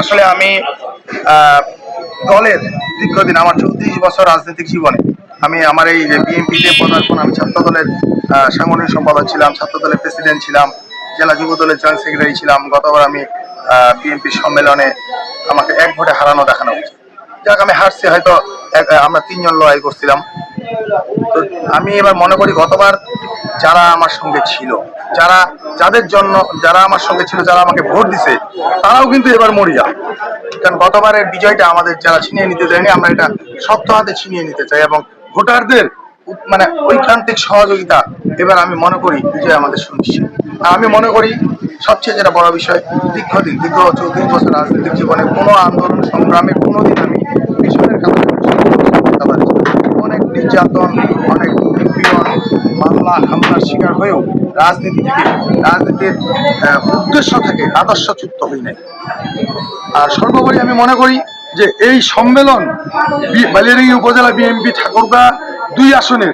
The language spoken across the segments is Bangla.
আসলে আমি দলের দীর্ঘদিন আমার চৌত্রিশ বছর রাজনৈতিক জীবনে আমি আমার এই বিএনপিতে পদার্পণ আমি ছাত্র দলের সাংগঠনিক সম্পাদক ছিলাম, ছাত্র দলের প্রেসিডেন্ট ছিলাম, জেলা যুব দলের জয়েন্ট সেক্রেটারি ছিলাম। গতবার আমি বিএনপি সম্মেলনে আমাকে এক ভোটে হারানো দেখানো হয়েছে। যাক, আমি হারছি, হয়তো আমরা তিনজন লড়াই করছিলাম। আমি এবার মনে করি গতবার যারা আমার সঙ্গে ছিল, যারা, যাদের জন্য, যারা আমার সঙ্গে ছিল, যারা আমাকে ভোট দিছে, তারাও কিন্তু এবার মরিয়া। কারণ গতবারের বিজয়টা আমাদের যারা ছিনিয়ে নিতে চাইনি আমরা এটা শক্ত হাতে ছিনিয়ে নিতে চাই এবং ভোটারদের মানে ঐকান্তিক সহযোগিতা এবার আমি মনে করি বিজয় আমাদের সুনিশ্চিত। আর আমি মনে করি সবচেয়ে যেটা বড় বিষয়, দীর্ঘদিন, দীর্ঘ চৌত্রিশ বছর রাজনৈতিক জীবনে কোনো আন্দোলন সংগ্রামে কোনোদিন আমি পিছনের কাতারে করতে পারি অনেক নির্যাতন অনেক নিপীড়ন মামলা শিকার হয়েও রাজনীতি থেকে, রাজনীতির উদ্দেশ্য থেকে আদর্শচ্যুত হই নাই। আর সর্বোপরি আমি মনে করি যে এই সম্মেলন বি- বালিয়াডাঙ্গি উপজেলা বিএনপি ঠাকুরগা দুই আসনের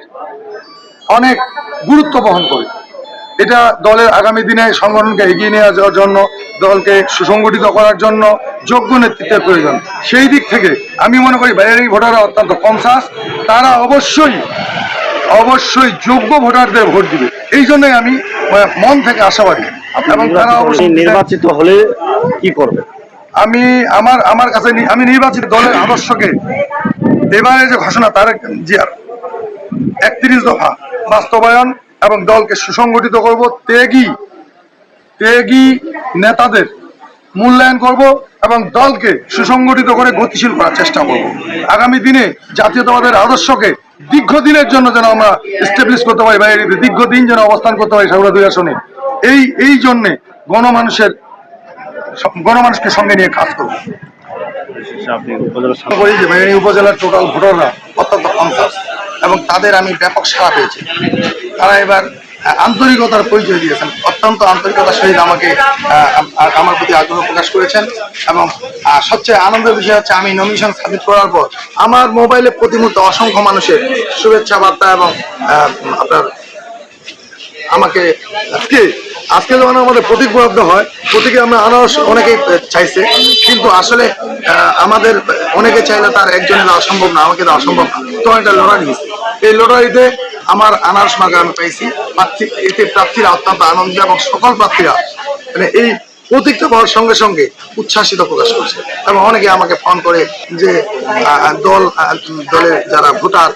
অনেক গুরুত্ব বহন করে। এটা দলের আগামী দিনে সংগঠনকে এগিয়ে নিয়ে যাওয়ার জন্য, দলকে সুসংগঠিত করার জন্য যোগ্য নেতৃত্বের প্রয়োজন। সেই দিক থেকে আমি মনে করি বাইরের ভোটাররা অত্যন্ত কনসাস তারা অবশ্যই অবশ্যই যোগ্য ভোটারদের ভোট দিবে। এই জন্যই আমি মন থেকে আশাবাদী। এবং তারা অবশ্যই নির্বাচিত হলে কি করবে? আমি আমার আমার কাছে আমি নির্বাচিত দলের আদর্শকে এবারে যে ঘোষণা তার জিয়ার একত্রিশ দফা বাস্তবায়ন এবং দলকে সুসংগঠিত করব ত্যাগী ত্যাগী নেতাদের মূল্যায়ন করব এবং দলকে সুসংগঠিত করে গতিশীল করার চেষ্টা করব। আগামী দিনে জাতীয়তাবাদের আদর্শকে দীর্ঘদিনের জন্য যেন আমরা এস্টাবলিশ করতে পারি বাইরে দীর্ঘদিন যেন অবস্থান করতে পারি সাগুড়া দুই আসনে, এই এই জন্যে গণমানুষের গণমানুষকে সঙ্গে নিয়ে কাজ করব। উপজেলার টোটাল ভোটাররা অত্যন্ত কনসাস এবং তাদের আমি ব্যাপক সাড়া পেয়েছি। তারা এবার আন্তরিকতার পরিচয় দিয়েছেন। অত্যন্ত আন্তরিকতার সহিত আমাকে আমার প্রতি আগ্রহ প্রকাশ করেছেন এবং সবচেয়ে আনন্দের বিষয় হচ্ছে আমি নমিনেশন সাবমিট করার পর আমার মোবাইলে প্রতি মুহূর্তে অসংখ্য মানুষের শুভেচ্ছা বার্তা এবং আপনার, আমাকে, আজকে আজকে যখন আমাদের প্রতীক বরাদ্দ হয়, প্রতীকে আমরা আনারস অনেকেই চাইছে, কিন্তু আসলে আমাদের অনেকে চাইলে তার একজনের দেওয়া সম্ভব না, আমাকে দেওয়া অসম্ভব না। তো এটা লড়াই এই লড়াইতে আমার আনারস মার্কা আমি পাইছি। প্রার্থী এতে প্রার্থীরা অত্যন্ত আনন্দিত এবং সকল প্রার্থীরা মানে এই প্রতীকটা পাওয়ার সঙ্গে সঙ্গে উচ্ছ্বাসিত প্রকাশ করছে। এবং অনেকে আমাকে ফোন করে যে দল দলের যারা ভোটার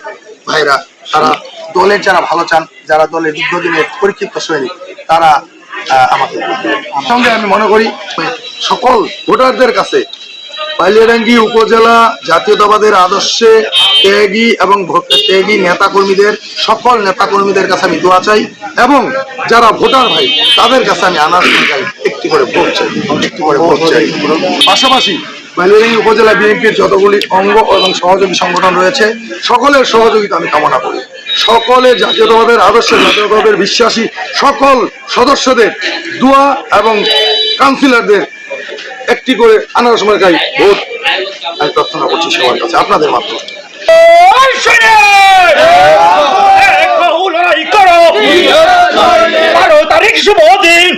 ভাইরা, তারা দলের যারা ভালো চান, যারা দলের দীর্ঘদিনের পরিক্ষিপ্ত সৈনিক, তারা আমাকে সঙ্গে আমি মনে করি, সকল ভোটারদের কাছে পাইলিয়াডাঙ্গি উপজেলা জাতীয়তাবাদের আদর্শে ত্যাগী এবং ত্যাগী নেতা কর্মীদের সকল নেতা কর্মীদের কাছে আমি দোয়া চাই এবং যারা ভোটার ভাই, তাদের কাছে আমি আনার চাই। একটি করে ভোট চাই। একটি করে ভোট চাই। পাশাপাশি পাইলিয়াডাঙ্গি উপজেলা বিএনপির যতগুলি অঙ্গ এবং সহযোগী সংগঠন রয়েছে, সকলের সহযোগিতা আমি কামনা করি। সকলে জাতীয়তাবাদের আদর্শে, জাতীয়তাবাদের বিশ্বাসী সকল সদস্যদের দোয়া এবং কাউন্সিলরদের একটি করে আনারস মার্কাই ভোট। আমি প্রার্থনা করছি সবার কাছে আপনাদের মাধ্যমে। কারও শুনে! এক বাহু করো! বারো তারিখ শুভ দিন।